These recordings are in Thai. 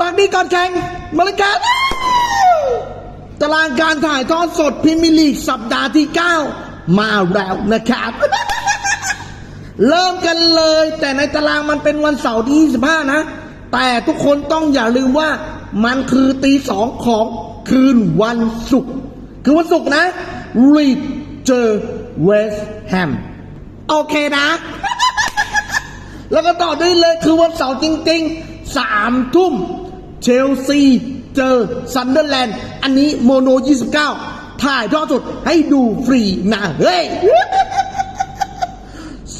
ปากดีก่อนแข่งมาเลยครับตารางการถ่ายทอดสดพรีเมียร์ลีกสัปดาห์ที่ 9 มาแล้วนะครับ เริ่มกันเลย แต่ในตารางมันเป็นวันเสาร์ที่ 25 นะ แต่ทุกคนต้องอย่าลืมว่ามันคือตีสองของคืนวันศุกร์คือวันศุกร์นะรีดเจอเวสต์แฮมโอเคนะ แล้วก็ต่อด้วยเลยคือวันเสาร์จริงๆสามทุ่ม เชลซีเจอซันเดอร์แลนด์ อันนี้โมโน 29 ถ่ายทอดสดให้ดูฟรีนะเฮ้ย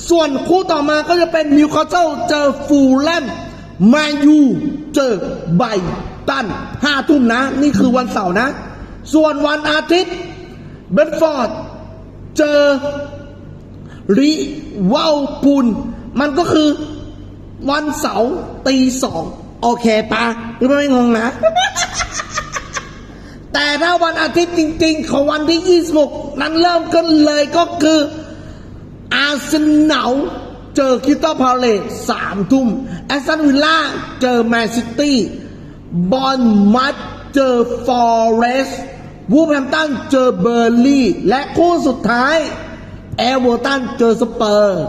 ส่วนคู่ต่อมาก็จะเป็นนิวคาสเซิลเจอฟูลแลมแมนยูเจอไบตันห้าทุ่มนะ นี่คือวันเสาร์นะ ส่วนวันอาทิตย์เบนฟอร์ดเจอริวาลพูลมันก็คือวันเสาร์ตีสอง โอเคปะหรือไม่งงนะ แต่ถ้าวันอาทิตย์จริงๆ ของวันที่ 26 นั้นเริ่มกันเลยก็คืออาร์เซนอลเจอคิตตัลพาเลตสามทุ่มแอสตันวิลล่าเจอแมนซิตี้บอลมัดเจอฟอเรสต์วูฟแฮมตันเจอเบอร์ลี่ และคู่สุดท้ายแอร์เวอร์ตันเจอสเปอร์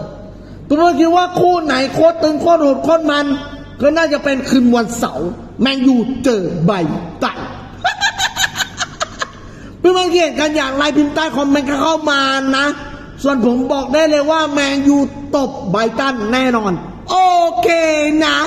ทุกคนคิดว่าคู่ไหนโคตรตึงโคตรโหดโคตรมัน ก็น่าจะเป็นคืนวันเสาร์แมนยูเจอไบไตันเพื่อนๆเขียนกันอย่างไรพิมพ์ใต้คอมเมนต์เข้ามานะ ส่วนผมบอกได้เลยว่าแมนยูตบไบตันแน่นอน โอเคนะ